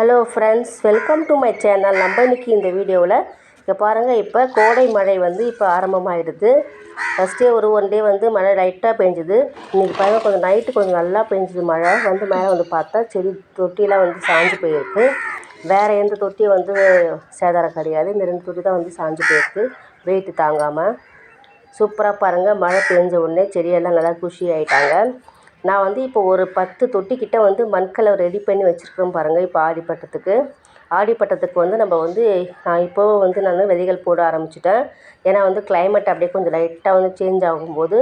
Hello friends welcome to my channel நம்ம இன்றைக்கி இந்த வீடியோவில் இங்கே பாருங்கள் இப்போ கோடை மழை வந்து இப்போ ஆரம்பமாகிடுது ஃபஸ்ட்டே ஒரு ஒன் டே வந்து மழை லைட்டாக பெஞ்சுது. இன்றைக்கி பாருங்கள் கொஞ்சம் நைட்டு கொஞ்சம் நல்லா பெஞ்சுது மழை. வந்து மேலே வந்து பார்த்தா செடி தொட்டிலாம் வந்து சாஞ்சு போயிருக்கு. வேறு எந்த தொட்டியும் வந்து சேதாரம் கிடையாது. இந்த ரெண்டு தொட்டி தான் வந்து சாஞ்சு போயிருக்கு. வெயிட்டு தாங்காமல் சூப்பராக பாருங்கள் மழை பெஞ்ச உடனே செடியெல்லாம் நல்லா குஷி ஆகிட்டாங்க நான் வந்து இப்போ ஒரு பத்து தொட்டிக்கிட்ட வந்து மண்கலை ரெடி பண்ணி வச்சுருக்கேன் பாருங்கள் இப்போ ஆடிப்பட்டத்துக்கு ஆடிப்பட்டத்துக்கு வந்து நம்ம வந்து நான் இப்போவே வந்து நான் விதைகள் போட ஆரம்பிச்சிட்டேன். ஏன்னா வந்து கிளைமேட் அப்படியே கொஞ்சம் லைட்டாக வந்து சேஞ்ச் ஆகும்போது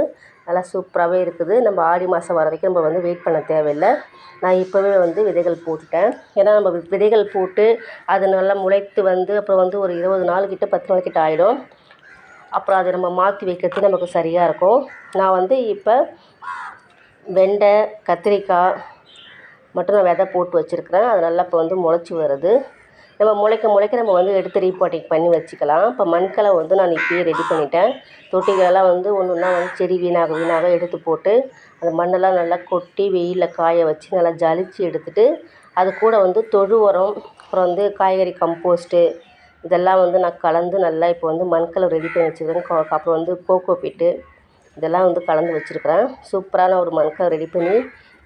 நல்லா சூப்பராகவே இருக்குது. நம்ம ஆடி மாதம் வர வரைக்கும் நம்ம வந்து வெயிட் பண்ண தேவையில்லை. நான் இப்போவே வந்து விதைகள் போட்டுட்டேன். ஏன்னா நம்ம விதைகள் போட்டு அது நல்லா முளைத்து வந்து அப்புறம் வந்து ஒரு இருபது நாள் கிட்ட பத்து நாள் கிட்ட ஆகிடும் அப்புறம் அதை நம்ம மாற்றி வைக்கிறது நமக்கு சரியாக இருக்கும். நான் வந்து இப்போ வெண்டை கத்திரிக்காய் மட்டும் நான் விதை போட்டு வச்சுருக்குறேன். அது நல்லா இப்போ வந்து முளைச்சி வருது. நம்ம முளைக்க முளைக்க நம்ம வந்து எடுத்து ரீபாட்டிங் பண்ணி வச்சுக்கலாம். இப்போ மண்களை வந்து நான் இப்போயே ரெடி பண்ணிட்டேன். தொட்டிகளெல்லாம் வந்து ஒன்று ஒன்றா வந்து செடி வீணாக வீணாக எடுத்து போட்டு அந்த மண்ணெல்லாம் நல்லா கொட்டி வெயிலில் காய வச்சு நல்லா ஜலிச்சு எடுத்துகிட்டு அது கூட வந்து தொழு உரம் அப்புறம் வந்து காய்கறி கம்போஸ்ட்டு இதெல்லாம் வந்து நான் கலந்து நல்லா இப்போ வந்து மண்களை ரெடி பண்ணி வச்சுருக்கேன் அப்புறம் வந்து கோகோ பீட்டு இதெல்லாம் வந்து கலந்து வச்சுருக்கிறேன். சூப்பரான ஒரு மண்கை ரெடி பண்ணி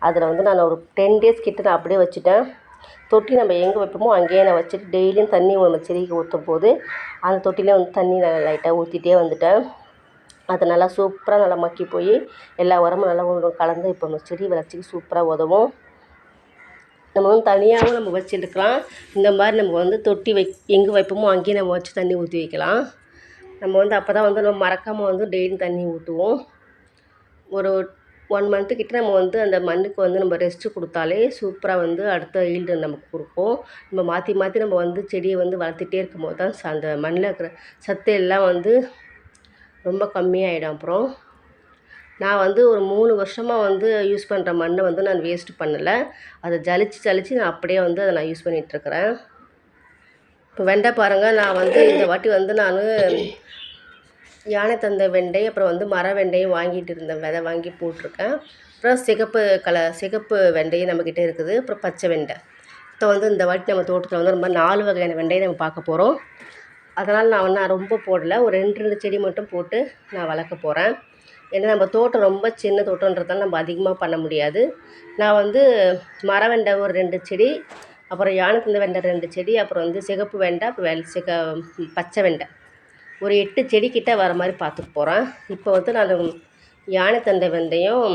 அதில் வந்து நான் ஒரு டென் டேஸ் கிட்ட நான் அப்படியே வச்சுட்டேன். தொட்டி நம்ம எங்கே வைப்போமோ அங்கேயே நான் வச்சுட்டு டெய்லியும் தண்ணி நம்ம செடிக்கு ஊற்றும் போது அந்த தொட்டிலே வந்து தண்ணி நான் லைட்டாக ஊற்றிட்டே வந்துட்டேன். அது நல்லா சூப்பராக நல்லா மக்கி போய் எல்லா உரமும் நல்லா ஒன்று கலந்து இப்போ நம்ம செடி வளர்ச்சிக்கு சூப்பராக உதவும். நம்ம வந்து தனியாகவும் நம்ம வச்சுருக்கலாம். இந்த மாதிரி நம்ம வந்து தொட்டி வை எங்கே வைப்போமோ அங்கேயே நம்ம வச்சு தண்ணி ஊற்றி வைக்கலாம். நம்ம வந்து அப்போ தான் வந்து நம்ம மறக்காமல் வந்து டெய்லியும் தண்ணி ஊற்றுவோம் ஒரு ஒன் மந்த்து கிட்ட நம்ம வந்து அந்த மண்ணுக்கு வந்து நம்ம ரெஸ்ட்டு கொடுத்தாலே சூப்பராக வந்து அடுத்த ஈல்டு நமக்கு கொடுக்கும். நம்ம மாற்றி மாற்றி நம்ம வந்து செடியை வந்து வளர்த்துட்டே இருக்கும்போது தான் அந்த மண்ணில் இருக்கிற சத்து எல்லாம் வந்து ரொம்ப கம்மியாகிடும் அப்புறம் நான் வந்து ஒரு மூணு வருஷமாக வந்து யூஸ் பண்ணுற மண்ணை வந்து நான் வேஸ்ட்டு பண்ணலை. அதை ஜலிச்சு ஜலிச்சு நான் அப்படியே வந்து அதை நான் யூஸ் பண்ணிகிட்ருக்கிறேன் இப்போ வெண்டை பாருங்கள் நான் வந்து இந்த வாட்டி வந்து நான் யானை தந்த வெண்டை அப்புறம் வந்து மர வெண்டையும் வாங்கிட்டு இருந்தேன் விதை வாங்கி போட்டிருக்கேன். அப்புறம் சிகப்பு கலர் சிகப்பு வெண்டையும் நம்மக்கிட்ட இருக்குது. அப்புறம் பச்சை வெண்டை. இப்போ வந்து இந்த வாட்டி நம்ம தோட்டத்தில் வந்து ரொம்ப நாலு வகையான வெண்டையை நம்ம பார்க்க போகிறோம் அதனால் நான் ஒன்றும் ரொம்ப போடலை. ஒரு ரெண்டு ரெண்டு செடி மட்டும் போட்டு நான் வளர்க்க போகிறேன் ஏன்னா நம்ம தோட்டம் ரொம்ப சின்ன தோட்டன்றதால நம்ம அதிகமாக பண்ண முடியாது. நான் வந்து மர வெண்டை ஒரு ரெண்டு செடி அப்புறம் யானை தந்த வெண்டை ரெண்டு செடி அப்புறம் வந்து சிகப்பு வெண்டை அப்புறம் வெள் சிக பச்சை வெண்டை. ஒரு எட்டு செடி கிட்ட வர மாதிரி பார்த்துக்க போகிறேன் இப்போ வந்து நான் யானைத்தண்டை வெண்டையும்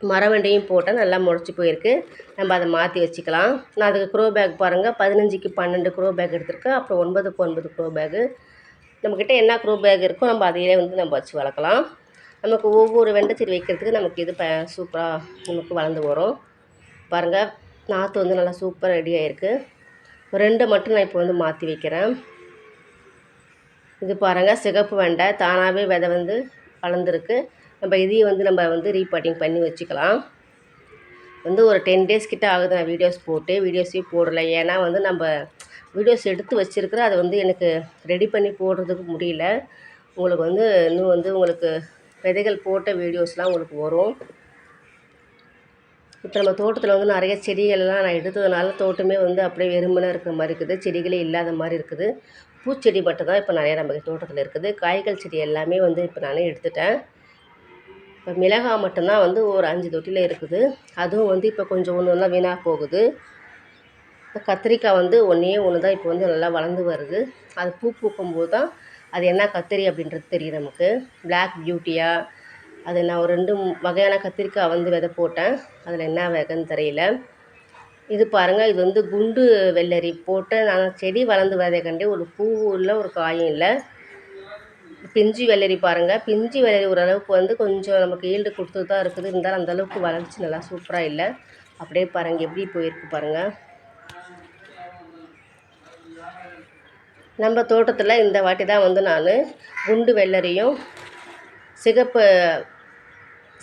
மரவெண்டையும் போட்டால் நல்லா முளைச்சி போயிருக்கு. நம்ம அதை மாற்றி வச்சுக்கலாம். நான் அதுக்கு க்ரோ பேக் பாருங்கள் பதினஞ்சுக்கு பன்னெண்டு க்ரோ பேக் எடுத்திருக்கேன். அப்புறம் ஒன்பதுக்கு ஒன்பது க்ரோ பேக்கு நம்மக்கிட்ட என்ன க்ரோ பேக் இருக்கோ நம்ம அதையே வந்து நம்ம வச்சு வளர்க்கலாம். நமக்கு ஒவ்வொரு வெண்டை செடி வைக்கிறதுக்கு நமக்கு இது ப சூப்பராக நமக்கு வளர்ந்து வரும். பாருங்கள் நாற்று வந்து நல்லா சூப்பராக ரெடி ஆகிருக்கு ரெண்டை மட்டும் நான் இப்போ வந்து மாற்றி வைக்கிறேன். இது பாருங்கள் சிகப்பு வெண்டை தானாகவே விதை வந்து வளர்ந்துருக்கு. நம்ம இதையும் வந்து நம்ம வந்து ரீபாட்டிங் பண்ணி வச்சுக்கலாம். வந்து ஒரு டென் டேஸ் கிட்ட ஆகுது நான் வீடியோஸ் போட்டு. வீடியோஸே போடலை. ஏன்னா வந்து நம்ம வீடியோஸ் எடுத்து வச்சுருக்குறேன் அதை வந்து எனக்கு ரெடி பண்ணி போடுறதுக்கு முடியல. உங்களுக்கு வந்து இன்னும் வந்து உங்களுக்கு விதைகள் போட்ட வீடியோஸ்லாம் உங்களுக்கு வரும். இப்போ நம்ம தோட்டத்தில் வந்து நிறைய செடிகள்லாம் நான் எடுத்ததுனால தோட்டமே வந்து அப்படியே வெறுமனாக இருக்கிற மாதிரி இருக்குது. செடிகளே இல்லாத மாதிரி இருக்குது. பூச்செடி மட்டும் தான் இப்போ நிறையா நம்ம தோட்டத்தில் இருக்குது. காய்கள் செடி எல்லாமே வந்து இப்போ நானே எடுத்துட்டேன். இப்போ மிளகாய் மட்டும்தான் வந்து ஒரு அஞ்சு தொட்டியில் இருக்குது. அதுவும் வந்து இப்போ கொஞ்சம் ஒன்று ஒன்றா வீணாக போகுது. இப்போ கத்திரிக்காய் வந்து ஒன்றே ஒன்று தான் இப்போ வந்து நல்லா வளர்ந்து வருது. அது பூ பூக்கும்போது தான் அது என்ன கத்திரி அப்படின்றது தெரியும் நமக்கு. பிளாக் பியூட்டியாக அது நான் ஒரு ரெண்டு வகையான கத்திரிக்காய் வந்து விதை போட்டேன். அதில் என்ன வகைன்னு தெரியல. இது பாருங்கள் இது வந்து குண்டு வெள்ளரி போட்டு நான் செடி வளர்ந்து வரதை கண்டு ஒரு பூவும் இல்லை ஒரு காயும் இல்லை. பிஞ்சு வெள்ளரி பாருங்கள் பிஞ்சு வெள்ளரி ஓரளவுக்கு வந்து கொஞ்சம் நமக்கு ஈல்டு கொடுத்து தான் இருக்குது. இருந்தாலும் அந்தளவுக்கு வளர்ச்சி நல்லா சூப்பராக இல்லை. அப்படியே பாருங்கள் எப்படி போயிருக்கு பாருங்கள் நம்ம தோட்டத்தில் இந்த வாட்டி தான் வந்து நான் குண்டு வெள்ளரியும் சிகப்பு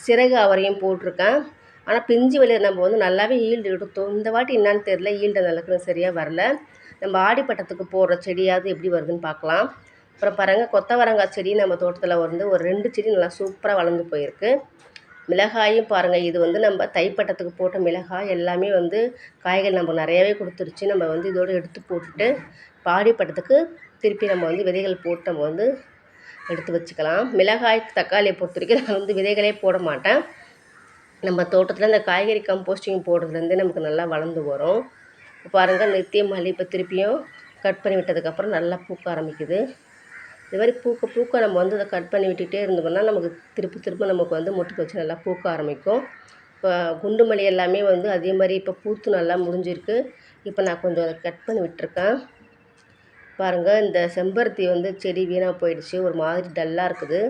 சிறகு அவரையும் போட்டிருக்கேன். ஆனால் பிஞ்சு வெளியில் நம்ம வந்து நல்லாவே ஈல்டு எடுத்தோம். இந்த வாட்டி என்னான்னு தெரில ஈல்டு நல்லக்கு சரியாக வரல. நம்ம ஆடிப்பட்டத்துக்கு போடுற செடியாவது எப்படி வருதுன்னு பார்க்கலாம். அப்புறம் பாருங்கள் கொத்தவரங்காய் செடி நம்ம தோட்டத்தில் வந்து ஒரு ரெண்டு செடி நல்லா சூப்பராக வளர்ந்து போயிருக்கு. மிளகாயும் பாருங்கள் இது வந்து நம்ம தைப்பட்டத்துக்கு போட்ட மிளகாய் எல்லாமே வந்து காய்கள் நம்ம நிறையாவே கொடுத்துருச்சு. நம்ம வந்து இதோடு எடுத்து போட்டுட்டு பாடிப்பட்டத்துக்கு திருப்பி நம்ம வந்து விதைகள் போட்டு நம்ம வந்து எடுத்து வச்சுக்கலாம். மிளகாய் தக்காளியை பொறுத்த வரைக்கும் நான் வந்து விதைகளே போட மாட்டேன். நம்ம தோட்டத்தில் இந்த காய்கறி கம்போஸ்டிங் போடுறதுலேருந்து நமக்கு நல்லா வளர்ந்து வரும். பாருங்கள் நித்திய மல்லி இப்போ திருப்பியும் கட் பண்ணி விட்டதுக்கப்புறம் நல்லா பூக்க ஆரம்பிக்குது. இது மாதிரி பூக்க பூக்க நம்ம வந்து அதை கட் பண்ணி விட்டுகிட்டே இருந்தோம்னா நமக்கு திருப்பி திரும்ப நமக்கு வந்து முட்டுக்கு வச்சு நல்லா பூக்க ஆரம்பிக்கும். இப்போ குண்டு மல்லி எல்லாமே வந்து அதே மாதிரி இப்போ பூத்து நல்லா முடிஞ்சிருக்கு இப்போ நான் கொஞ்சம் அதை கட் பண்ணி விட்டுருக்கேன். பாருங்கள் இந்த செம்பருத்தி வந்து செடி வீணாக போயிடுச்சு. ஒரு மாதிரி டல்லாக இருக்குது.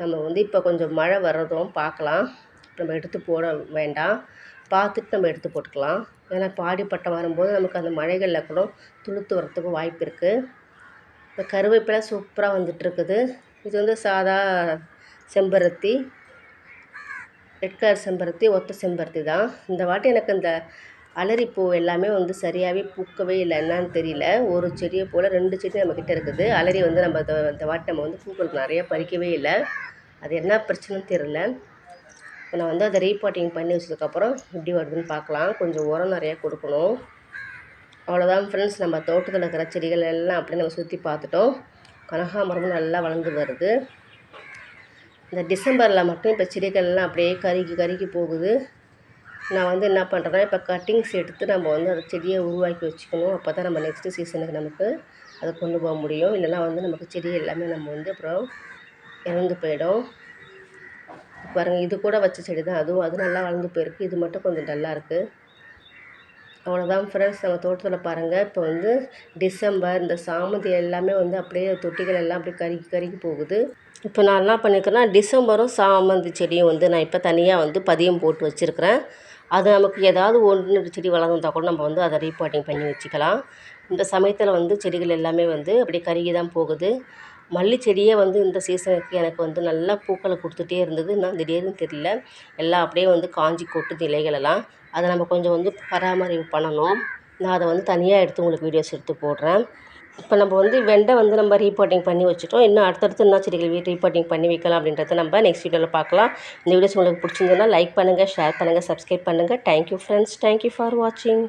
நம்ம வந்து இப்போ கொஞ்சம் மழை வர்றதும் பார்க்கலாம் நம்ம எடுத்து போட வேண்டாம். பார்த்துட்டு நம்ம எடுத்து போட்டுக்கலாம். ஏன்னா பாடி பட்டம் வரும்போது நமக்கு அந்த மழைகளில் கூட துளுத்து வரத்துக்கு வாய்ப்பு இருக்குது இப்போ கருவேப்பிலை சூப்பராக வந்துட்டுருக்குது. இது வந்து சாதா செம்பருத்தி ரெட் கலர் செம்பருத்தி ஒத்த செம்பருத்தி தான். இந்த வாட்டி எனக்கு இந்த அலரிப்பூ எல்லாமே வந்து சரியாகவே பூக்கவே இல்லை. என்னன்னு தெரியல. ஒரு செடியை போல் ரெண்டு செடி நம்மக்கிட்ட இருக்குது. அலரி வந்து நம்ம இந்த வாட்டி நம்ம வந்து பூக்கள் நிறையா பறிக்கவே இல்லை. அது என்ன பிரச்சனைன்னு தெரில இப்போ நான் வந்து அதை ரீபாட்டிங் பண்ணி வச்சதுக்கப்புறம் எப்படி வருதுன்னு பார்க்கலாம். கொஞ்சம் உரம் நிறையா கொடுக்கணும். அவ்வளோதான் ஃப்ரெண்ட்ஸ் நம்ம தோட்டத்தில் இருக்கிற செடிகள் எல்லாம் அப்படியே நம்ம சுற்றி பார்த்துட்டோம். கனகாமரமும் நல்லா வளர்ந்து வருது. இந்த டிசம்பரில் மட்டும் இப்போ செடிகள்லாம் அப்படியே கருகி கருகி போகுது. நான் வந்து என்ன பண்ணுறேன்னா இப்போ கட்டிங்ஸ் எடுத்து நம்ம வந்து அந்த செடியை உருவாக்கி வச்சுக்கணும். அப்போ தான் நம்ம நெக்ஸ்ட்டு சீசனுக்கு நமக்கு அதை கொண்டு போக முடியும். இல்லைனா வந்து நமக்கு செடி எல்லாமே நம்ம வந்து அப்புறம் இறந்து போயிடும். பாருங்கள் இது கூட வச்ச செடி தான். அதுவும் அது நல்லா வளர்ந்து போயிருக்கு. இது மட்டும் கொஞ்சம் டல்லாக இருக்குது அவ்வளோதான் ஃப்ரெண்ட்ஸ் நம்ம தோட்டத்தில் பாருங்கள் இப்போ வந்து டிசம்பர் இந்த சாமந்தி எல்லாமே வந்து அப்படியே தொட்டிகள் எல்லாம் அப்படியே கருகி கருகி போகுது. இப்போ நான் என்ன பண்ணியிருக்கேன்னா டிசம்பரும் சாமந்தி செடியும் வந்து நான் இப்போ தனியாக வந்து பதியம் போட்டு வச்சுருக்கிறேன். அது நமக்கு ஏதாவது ஒன்று செடி வளர்ந்துருந்தா கூட நம்ம வந்து அதை ரீபாட்டிங் பண்ணி வச்சுக்கலாம். இந்த சமயத்தில் வந்து செடிகள் எல்லாமே வந்து அப்படியே கருகி தான் போகுது. மல்லி செடியே வந்து இந்த சீசனுக்கு எனக்கு வந்து நல்லா பூக்களை கொடுத்துட்டே இருந்தது. நான் திடீர்னு தெரியல. எல்லாம் அப்படியே வந்து காஞ்சி கொட்டுது இலைகளெல்லாம் அதை நம்ம கொஞ்சம் வந்து பராமரிப்பு பண்ணணும். நான் அதை வந்து தனியாக எடுத்து உங்களுக்கு வீடியோஸ் எடுத்து போடுறேன். இப்போ நம்ம வந்து வெண்டை வந்து நம்ம ரீபாட்டிங் பண்ணி வச்சுட்டோம். இன்னும் அடுத்தடுத்து என்ன செடிகள் ரீபாட்டிங் பண்ணி வைக்கலாம் அப்படின்றத நம்ம நெக்ஸ்ட் வீடியோவில் பார்க்கலாம். இந்த வீடியோஸ் உங்களுக்கு பிடிச்சிருந்ததுன்னா லைக் பண்ணுங்கள் ஷேர் பண்ணுங்கள் சப்ஸ்கிரைப் பண்ணுங்கள் தேங்க்யூ ஃப்ரெண்ட்ஸ் தேங்க்யூ ஃபார் வாட்சிங்